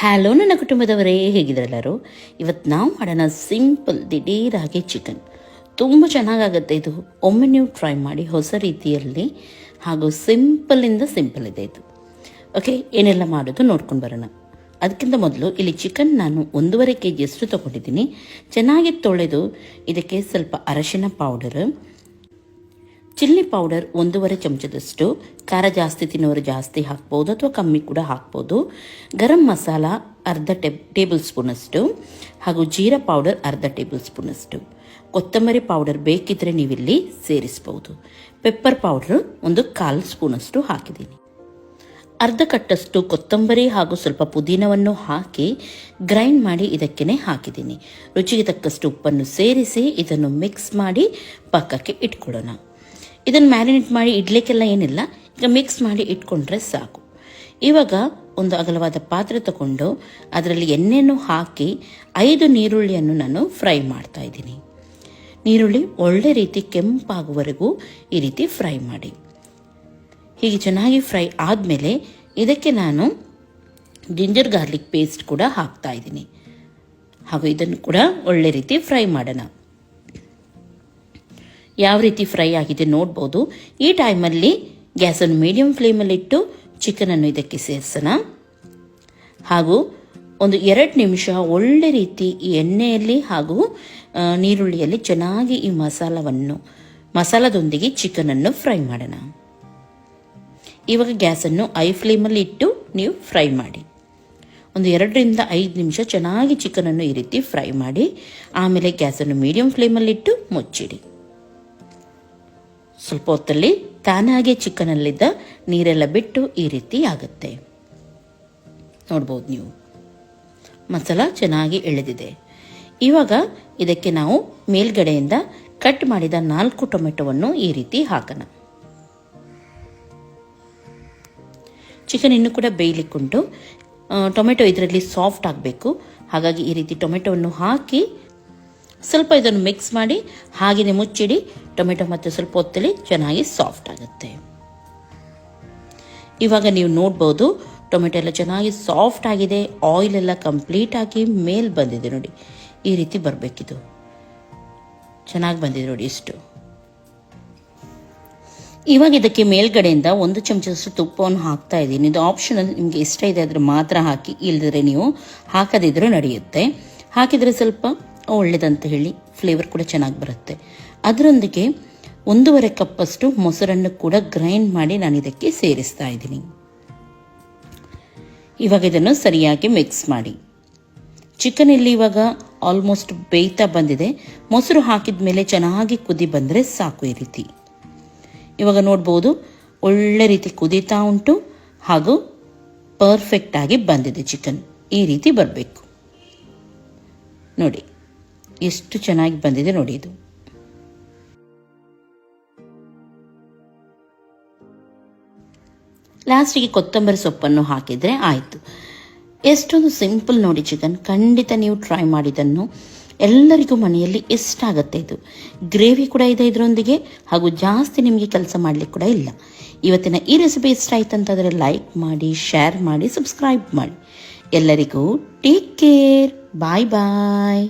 Hello ನನ್ನ ಕುಟುಂಬದವರೇ ಹೇಗಿದ್ರೆಲ್ಲರೂ ಇವತ್ತು ನಾವು ಮಾಡೋಣ ಸಿಂಪಲ್ ದಿಢೀರಾಗಿ ಚಿಕನ್. ತುಂಬ ಚೆನ್ನಾಗಾಗುತ್ತೆ ಇದು. ಒಮ್ಮೆ ನೀವು ಟ್ರೈ ಮಾಡಿ, ಹೊಸ ರೀತಿಯಲ್ಲಿ ಹಾಗೂ ಸಿಂಪಲಿಂದ ಸಿಂಪಲ್ ಇದೆ ಇದು. ಓಕೆ, ಏನೆಲ್ಲ ಮಾಡೋದು ನೋಡ್ಕೊಂಡು ಬರೋಣ. ಅದಕ್ಕಿಂತ ಮೊದಲು ಇಲ್ಲಿ ಚಿಕನ್ ನಾನು ಒಂದೂವರೆ ಕೆ ಜಿಯಷ್ಟು ತೊಗೊಂಡಿದ್ದೀನಿ. ಚೆನ್ನಾಗಿ ತೊಳೆದು ಇದಕ್ಕೆ ಸ್ವಲ್ಪ ಅರಶಿನ ಪೌಡರ್ ಚಿಲ್ಲಿ ಪೌಡರ್ ಒಂದೂವರೆ ಚಮಚದಷ್ಟು, ಖಾರ ಜಾಸ್ತಿ ತಿನ್ನೋರು ಜಾಸ್ತಿ ಹಾಕ್ಬೋದು ಅಥವಾ ಕಮ್ಮಿ ಕೂಡ ಹಾಕ್ಬೋದು. ಗರಂ ಮಸಾಲ ಅರ್ಧ ಟೆಬ್ ಟೇಬಲ್ ಸ್ಪೂನಷ್ಟು ಹಾಗೂ ಜೀರಾ ಪೌಡರ್ ಅರ್ಧ ಟೇಬಲ್ ಸ್ಪೂನಷ್ಟು. ಕೊತ್ತಂಬರಿ ಪೌಡರ್ ಬೇಕಿದ್ರೆ ನೀವಿಲ್ಲಿ ಸೇರಿಸ್ಬೋದು. ಪೆಪ್ಪರ್ ಪೌಡರ್ ಒಂದು ಕಾಲು ಸ್ಪೂನಷ್ಟು ಹಾಕಿದ್ದೀನಿ. ಅರ್ಧ ಕಟ್ಟಷ್ಟು ಕೊತ್ತಂಬರಿ ಹಾಗೂ ಸ್ವಲ್ಪ ಪುದೀನವನ್ನು ಹಾಕಿ ಗ್ರೈಂಡ್ ಮಾಡಿ ಇದಕ್ಕೇ ಹಾಕಿದ್ದೀನಿ. ರುಚಿಗೆ ತಕ್ಕಷ್ಟು ಉಪ್ಪನ್ನು ಸೇರಿಸಿ ಇದನ್ನು ಮಿಕ್ಸ್ ಮಾಡಿ ಪಕ್ಕಕ್ಕೆ ಇಟ್ಕೊಳ್ಳೋಣ. ಇದನ್ನು ಮ್ಯಾರಿನೇಟ್ ಮಾಡಿ ಇಡ್ಲಿಕ್ಕೆಲ್ಲ ಏನಿಲ್ಲ, ಈಗ ಮಿಕ್ಸ್ ಮಾಡಿ ಇಟ್ಕೊಂಡ್ರೆ ಸಾಕು. ಇವಾಗ ಒಂದು ಅಗಲವಾದ ಪಾತ್ರೆ ತಗೊಂಡು ಅದರಲ್ಲಿ ಎಣ್ಣೆಯನ್ನು ಹಾಕಿ ಐದು ನೀರುಳ್ಳಿಯನ್ನು ನಾನು ಫ್ರೈ ಮಾಡ್ತಾ ಇದ್ದೀನಿ. ನೀರುಳ್ಳಿ ಒಳ್ಳೆ ರೀತಿ ಕೆಂಪಾಗುವವರೆಗೂ ಈ ರೀತಿ ಫ್ರೈ ಮಾಡಿ. ಹೀಗೆ ಚೆನ್ನಾಗಿ ಫ್ರೈ ಆದಮೇಲೆ ಇದಕ್ಕೆ ನಾನು ಜಿಂಜರ್ ಗಾರ್ಲಿಕ್ ಪೇಸ್ಟ್ ಕೂಡ ಹಾಕ್ತಾ ಇದ್ದೀನಿ. ಹಾಗೂ ಇದನ್ನು ಕೂಡ ಒಳ್ಳೆ ರೀತಿ ಫ್ರೈ ಮಾಡೋಣ. ಯಾವ ರೀತಿ ಫ್ರೈ ಆಗಿದೆ ನೋಡ್ಬೋದು. ಈ ಟೈಮಲ್ಲಿ ಗ್ಯಾಸನ್ನು ಮೀಡಿಯಂ ಫ್ಲೇಮಲ್ಲಿಟ್ಟು ಚಿಕನನ್ನು ಇದಕ್ಕೆ ಸೇರಿಸೋಣ. ಹಾಗೂ ಒಂದು ಎರಡು ನಿಮಿಷ ಒಳ್ಳೆ ರೀತಿ ಈ ಎಣ್ಣೆಯಲ್ಲಿ ಹಾಗೂ ನೀರುಳ್ಳಿಯಲ್ಲಿ ಚೆನ್ನಾಗಿ ಈ ಮಸಾಲವನ್ನು, ಮಸಾಲದೊಂದಿಗೆ ಚಿಕನನ್ನು ಫ್ರೈ ಮಾಡೋಣ. ಇವಾಗ ಗ್ಯಾಸನ್ನು ಐ ಫ್ಲೇಮಲ್ಲಿ ಇಟ್ಟು ನೀವು ಫ್ರೈ ಮಾಡಿ. ಒಂದು ಎರಡರಿಂದ ಐದು ನಿಮಿಷ ಚೆನ್ನಾಗಿ ಚಿಕನನ್ನು ಈ ರೀತಿ ಫ್ರೈ ಮಾಡಿ, ಆಮೇಲೆ ಗ್ಯಾಸನ್ನು ಮೀಡಿಯಂ ಫ್ಲೇಮಲ್ಲಿಟ್ಟು ಮುಚ್ಚಿಡಿ. ಸ್ವಲ್ಪ ಹೊತ್ತಲ್ಲಿ ತಾನಾಗೆ ಚಿಕನಲ್ಲಿದ್ದ ನೀರೆಲ್ಲ ಬಿಟ್ಟು ಈ ರೀತಿ ಆಗುತ್ತೆ. ನೋಡ್ಬೋದು ನೀವು. ಮಸಾಲ ಚೆನ್ನಾಗಿ ಎಳೆದಿದೆ. ಇವಾಗ ಇದಕ್ಕೆ ನಾವು ಮೇಲ್ಗಡೆಯಿಂದ ಕಟ್ ಮಾಡಿದ ನಾಲ್ಕು ಟೊಮೆಟೊವನ್ನು ಈ ರೀತಿ ಹಾಕೋಣ. ಚಿಕನ್ ಇನ್ನೂ ಕೂಡ ಬೇಯಲಿಕ್ಕುಂಟು. ಟೊಮೆಟೊ ಇದರಲ್ಲಿ ಸಾಫ್ಟ್ ಆಗಬೇಕು. ಹಾಗಾಗಿ ಈ ರೀತಿ ಟೊಮೆಟೊವನ್ನು ಹಾಕಿ ಸ್ವಲ್ಪ ಇದನ್ನು ಮಿಕ್ಸ್ ಮಾಡಿ ಹಾಗೆಯೇ ಮುಚ್ಚಿಡಿ, ಟೊಮೆಟೊ ಮತ್ತು ಸ್ವಲ್ಪ ಹೊತ್ತಲ್ಲಿ ಚೆನ್ನಾಗಿ ಸಾಫ್ಟ್ ಆಗುತ್ತೆ. ಇವಾಗ ನೀವು ನೋಡ್ಬೋದು, ಟೊಮೆಟೊ ಎಲ್ಲ ಚೆನ್ನಾಗಿ ಸಾಫ್ಟ್ ಆಗಿದೆ ಆಯಿಲ್ ಎಲ್ಲ ಕಂಪ್ಲೀಟ್ ಆಗಿ ಮೇಲ್ ಬಂದಿದೆ ನೋಡಿ. ಈ ರೀತಿ ಬರಬೇಕಿದು. ಚೆನ್ನಾಗಿ ಬಂದಿದೆ ನೋಡಿ ಇಷ್ಟು. ಇವಾಗ ಇದಕ್ಕೆ ಮೇಲ್ಗಡೆಯಿಂದ ಒಂದು ಚಮಚದಷ್ಟು ತುಪ್ಪವನ್ನು ಹಾಕ್ತಾ ಇದ್ದೀನಿ. ಇದು ಆಪ್ಷನಲ್ ನಿಮಗೆ ಇಷ್ಟ ಇದೆ ಅದ್ರ ಮಾತ್ರ ಹಾಕಿ ಇಲ್ಲದ್ರೆ ನೀವು ಹಾಕದಿದ್ರೂ ನಡೆಯುತ್ತೆ. ಹಾಕಿದರೆ ಸ್ವಲ್ಪ ಒಳ್ಳೇದಂತ ಹೇಳಿ ಫ್ಲೇವರ್ ಕೂಡ ಚೆನ್ನಾಗಿ ಬರುತ್ತೆ. ಅದರೊಂದಿಗೆ ಒಂದೂವರೆ ಕಪ್ಪಷ್ಟು ಮೊಸರನ್ನು ಕೂಡ ಗ್ರೈಂಡ್ ಮಾಡಿ ನಾನು ಇದಕ್ಕೆ ಸೇರಿಸ್ತಾ ಇದ್ದೀನಿ. ಇವಾಗ ಇದನ್ನು ಸರಿಯಾಗಿ ಮಿಕ್ಸ್ ಮಾಡಿ. ಚಿಕನ್ ಇಲ್ಲಿ ಇವಾಗ ಆಲ್ಮೋಸ್ಟ್ ಬೇಯ್ತಾ ಬಂದಿದೆ. ಮೊಸರು ಹಾಕಿದ ಮೇಲೆ ಚೆನ್ನಾಗಿ ಕುದಿ ಬಂದರೆ ಸಾಕು ಈ ರೀತಿ. ಇವಾಗ ನೋಡ್ಬೋದು ಒಳ್ಳೆ ರೀತಿ ಕುದೀತಾ ಉಂಟು ಹಾಗೂ ಪರ್ಫೆಕ್ಟ್ ಆಗಿ ಬಂದಿದೆ ಚಿಕನ್ ಈ ರೀತಿ ಬರಬೇಕು. ನೋಡಿ. ಎಷ್ಟು ಚೆನ್ನಾಗಿ ಬಂದಿದೆ ನೋಡಿ ಇದು. ಲಾಸ್ಟಿಗೆ ಕೊತ್ತಂಬರಿ ಸೊಪ್ಪನ್ನು ಹಾಕಿದರೆ ಆಯಿತು. ಎಷ್ಟೊಂದು ಸಿಂಪಲ್ ನೋಡಿ ಚಿಕನ್. ಖಂಡಿತ ನೀವು ಟ್ರೈ ಮಾಡಿದ್ದನ್ನು ಎಲ್ಲರಿಗೂ ಮನೆಯಲ್ಲಿ ಇಷ್ಟ ಆಗುತ್ತೆ ಇದು. ಗ್ರೇವಿ ಕೂಡ ಇದೆ ಇದರೊಂದಿಗೆ, ಹಾಗೂ ಜಾಸ್ತಿ ನಿಮಗೆ ಕೆಲಸ ಮಾಡಲಿಕ್ಕೆ ಕೂಡ ಇಲ್ಲ. ಇವತ್ತಿನ ಈ ರೆಸಿಪಿ ಇಷ್ಟ ಆಯ್ತು ಅಂತಂದರೆ ಲೈಕ್ ಮಾಡಿ ಶೇರ್ ಮಾಡಿ ಸಬ್ಸ್ಕ್ರೈಬ್ ಮಾಡಿ. ಎಲ್ಲರಿಗೂ ಟೇಕ್ ಕೇರ್ ಬಾಯ್ ಬಾಯ್